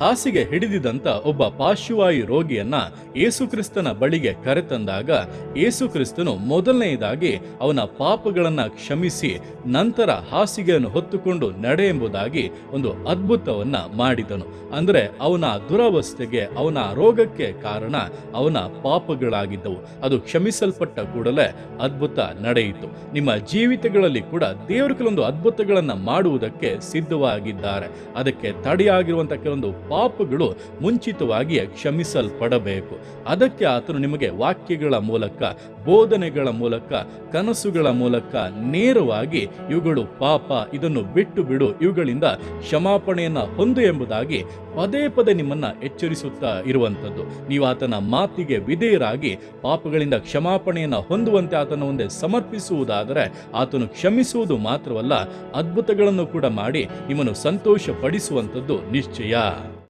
ಹಾಸಿಗೆ ಹಿಡಿದಿದಂತ ಒಬ್ಬ ಪಾರ್ಶ್ವವಾಯು ರೋಗಿಯನ್ನ ಯೇಸುಕ್ರಿಸ್ತನ ಬಳಿಗೆ ಕರೆತಂದಾಗ ಯೇಸುಕ್ರಿಸ್ತನು ಮೊದಲನೆಯದಾಗಿ ಅವನ ಪಾಪಗಳನ್ನು ಕ್ಷಮಿಸಿ ನಂತರ ಹಾಸಿಗೆಯನ್ನು ಹೊತ್ತುಕೊಂಡು ನಡೆ ಎಂಬುದಾಗಿ ಒಂದು ಅದ್ಭುತವನ್ನ ಮಾಡಿದನು. ಅಂದರೆ ಅವನ ದುರವಸ್ಥೆಗೆ, ಅವನ ರೋಗಕ್ಕೆ ಕಾರಣ ಅವನ ಪಾಪಗಳಾಗಿದ್ದವು. ಅದು ಕ್ಷಮಿಸಲ್ಪಟ್ಟ ಕೂಡಲೇ ಅದ್ಭುತ ನಡೆಯಿತು. ನಿಮ್ಮ ಜೀವಿತಗಳಲ್ಲಿ ಕೂಡ ದೇವರು ಕೆಲವೊಂದು ಅದ್ಭುತಗಳನ್ನು ಮಾಡುವುದಕ್ಕೆ ಸಿದ್ಧವಾಗಿದ್ದಾರೆ. ಅದಕ್ಕೆ ತಡೆಯಾಗಿರುವಂತ ಕೆಲವೊಂದು ಪಾಪಗಳು ಮುಂಚಿತವಾಗಿ ಕ್ಷಮಿಸಲ್ಪಡಬೇಕು. ಅದಕ್ಕೆ ಆತನು ನಿಮಗೆ ವಾಕ್ಯಗಳ ಮೂಲಕ, ಬೋಧನೆಗಳ ಮೂಲಕ, ಕನಸುಗಳ ಮೂಲಕ ನೇರವಾಗಿ ಇವುಗಳು ಪಾಪ, ಇದನ್ನು ಬಿಟ್ಟು ಬಿಡು ಇವುಗಳಿಂದ ಕ್ಷಮಾಪಣೆಯನ್ನು ಹೊಂದು ಎಂಬುದಾಗಿ ಪದೇ ಪದೇ ನಿಮ್ಮನ್ನ ಎಚ್ಚರಿಸುತ್ತಾ ಇರುವಂಥದ್ದು. ನೀವು ಆತನ ಮಾತಿಗೆ ವಿಧೇಯರಾಗಿ ಪಾಪಗಳಿಂದ ಕ್ಷಮಾಪಣೆಯನ್ನು ಹೊಂದುವಂತೆ ಆತನ ಮುಂದೆ ಸಮರ್ಪಿಸುವುದಾದರೆ ಆತನು ಕ್ಷಮಿಸುವುದು ಮಾತ್ರವಲ್ಲ, ಅದ್ಭುತಗಳನ್ನು ಕೂಡ ಮಾಡಿ ನಿಮ್ಮನ್ನು ಸಂತೋಷ ಪಡಿಸುವಂಥದ್ದು ನಿಶ್ಚಯ.